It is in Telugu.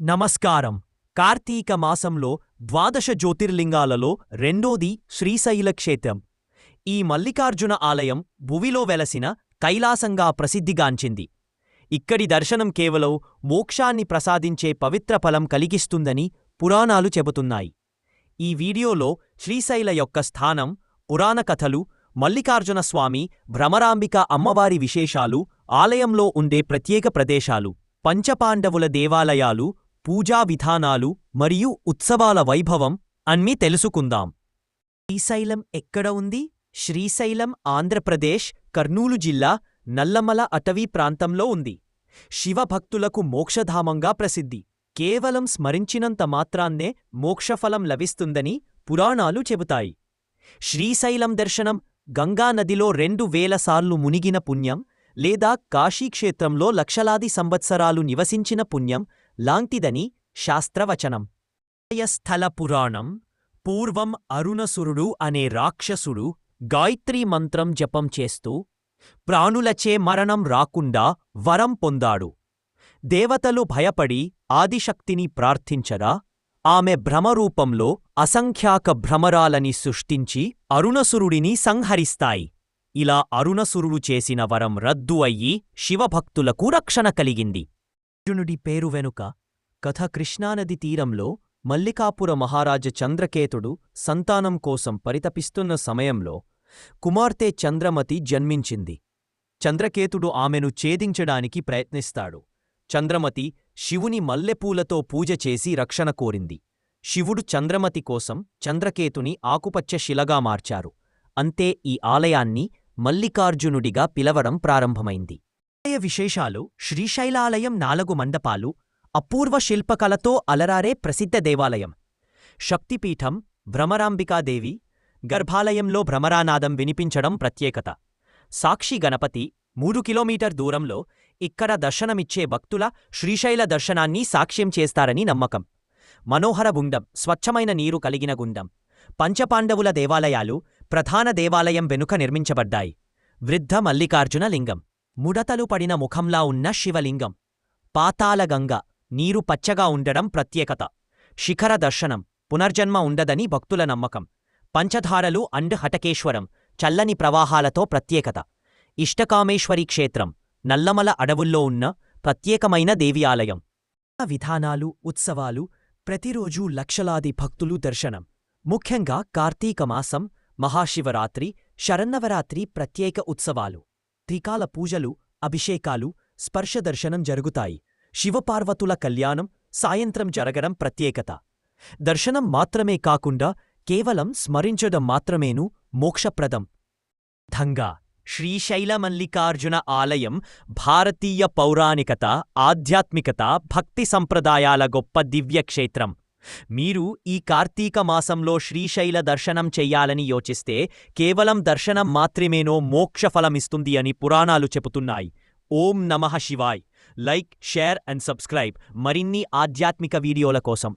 నమస్కారం. కార్తీక మాసంలో ద్వాదశ జ్యోతిర్లింగాలలో రెండోది శ్రీశైల క్షేత్రం ఈ మల్లికార్జున ఆలయం భువిలో వెలసిన కైలాసంగా ప్రసిద్ధిగాంచింది. ఇక్కడి దర్శనం కేవలం మోక్షాన్ని ప్రసాదించే పవిత్ర ఫలం కలిగిస్తుందని పురాణాలు చెబుతున్నాయి. ఈ వీడియోలో శ్రీశైల యొక్క స్థానం పురాణ కథలు మల్లికార్జున స్వామి భ్రమరాంబిక అమ్మవారి విశేషాలు ఆలయంలో ఉండే ప్రత్యేక ప్రదేశాలు పంచపాండవుల దేవాలయాలు పూజా విధానాలు మరియు ఉత్సవాల వైభవం అన్నీ తెలుసుకుందాం. శ్రీశైలం ఎక్కడ ఉంది? శ్రీశైలం ఆంధ్రప్రదేశ్ కర్నూలు జిల్లా నల్లమల అటవీ ప్రాంతంలో ఉంది. శివభక్తులకు మోక్షధామంగా ప్రసిద్ధి. కేవలం స్మరించినంత మాత్రాన్నే మోక్షఫలం లభిస్తుందని పురాణాలు చెబుతాయి. శ్రీశైలం దర్శనం గంగానదిలో రెండు వేల సార్లు మునిగిన పుణ్యం లేదా కాశీక్షేత్రంలో లక్షలాది సంవత్సరాలు నివసించిన పుణ్యం లాంటిదని శాస్త్రవచనం. స్థల పురాణం పూర్వం అరుణసురుడు అనే రాక్షసుడు గాయత్రీ మంత్రం జపం చేస్తూ ప్రాణులచే మరణం రాకుండా వరం పొందాడు. దేవతలు భయపడి ఆదిశక్తిని ప్రార్థించగా ఆమె భ్రమరూపంలో అసంఖ్యాక భ్రమరాలని సృష్టించి అరుణసురుడిని సంహరిస్తాయి. ఇలా అరుణసురుడు చేసిన వరం రద్దు అయ్యి శివభక్తులకు రక్షణ కలిగింది. అర్జునుడి పేరు వెనుక కథ కృష్ణానది తీరంలో మల్లికాపుర మహారాజ చంద్రకేతుడు సంతానం కోసం పరితపిస్తున్న సమయంలో కుమార్తె చంద్రమతి జన్మించింది. చంద్రకేతుడు ఆమెను ఛేదించడానికి ప్రయత్నిస్తాడు. చంద్రమతి శివుని మల్లెపూలతో పూజ చేసి రక్షణ కోరింది. శివుడు చంద్రమతి కోసం చంద్రకేతుని ఆకుపచ్చ శిలగా మార్చారు. అంతే ఈ ఆలయాన్ని మల్లికార్జునుడిగా పిలవడం ప్రారంభమైంది. ఆలయ విశేషాలు శ్రీశైలాలయం నాలుగు మండపాలు అపూర్వ శిల్పకళతో అలరారే ప్రసిద్ధ దేవాలయం. శక్తిపీఠం భ్రమరాంబికాదేవి గర్భాలయంలో భ్రమరానాదం వినిపించడం ప్రత్యేకత. సాక్షి గణపతి మూడు కిలోమీటర్ దూరంలో ఇక్కడ దర్శనమిచ్చే భక్తుల శ్రీశైల దర్శనాన్ని సాక్ష్యం చేస్తారని నమ్మకం. మనోహర గుండం స్వచ్ఛమైన నీరు కలిగిన గుండం. పంచపాండవుల దేవాలయాలు ప్రధాన దేవాలయం వెనుక నిర్మించబడ్డాయి. వృద్ధ మల్లికార్జున లింగం. ముడతలు పడిన ముఖంలా ఉన్న శివలింగం. పాతాళగంగ నీరు పచ్చగా ఉండడం ప్రత్యేకత. శిఖర దర్శనం పునర్జన్మ ఉండదని భక్తుల నమ్మకం. పంచధారలు అండ్ హటకేశ్వరం చల్లని ప్రవాహాలతో ప్రత్యేకత. ఇష్టకామేశ్వరి క్షేత్రం నల్లమల అడవుల్లో ఉన్న ప్రత్యేకమైన దేవి ఆలయం విధానాలు ఉత్సవాలు ప్రతిరోజూ లక్షలాది భక్తులు దర్శనం. ముఖ్యంగా కార్తీక మాసం మహాశివరాత్రి శరన్నవరాత్రి ప్రత్యేక ఉత్సవాలు. త్రికాల పూజలు అభిషేకాలు స్పర్శ దర్శనం జరుగుతాయి. శివపార్వతుల కళ్యాణం సాయంత్రం జరగడం ప్రత్యేకత. దర్శనం మాత్రమే కాకుండా కేవలం స్మరించడం మాత్రమేను మోక్షప్రదం. ధంగా శ్రీశైలమల్లికార్జున ఆలయం భారతీయ పౌరాణికత ఆధ్యాత్మికత భక్తి సంప్రదాయాల గొప్ప దివ్యక్షేత్రం. మీరు ఈ కార్తీక మాసంలో శ్రీశైల దర్శనం చెయ్యాలని యోచిస్తే కేవలం దర్శనం మాత్రమేనో మోక్షఫలమిస్తుంది అని పురాణాలు చెబుతున్నాయి. ఓం నమః Shivay. Like share and subscribe. మరిన్ని ఆధ్యాత్మిక వీడియోల కోసం.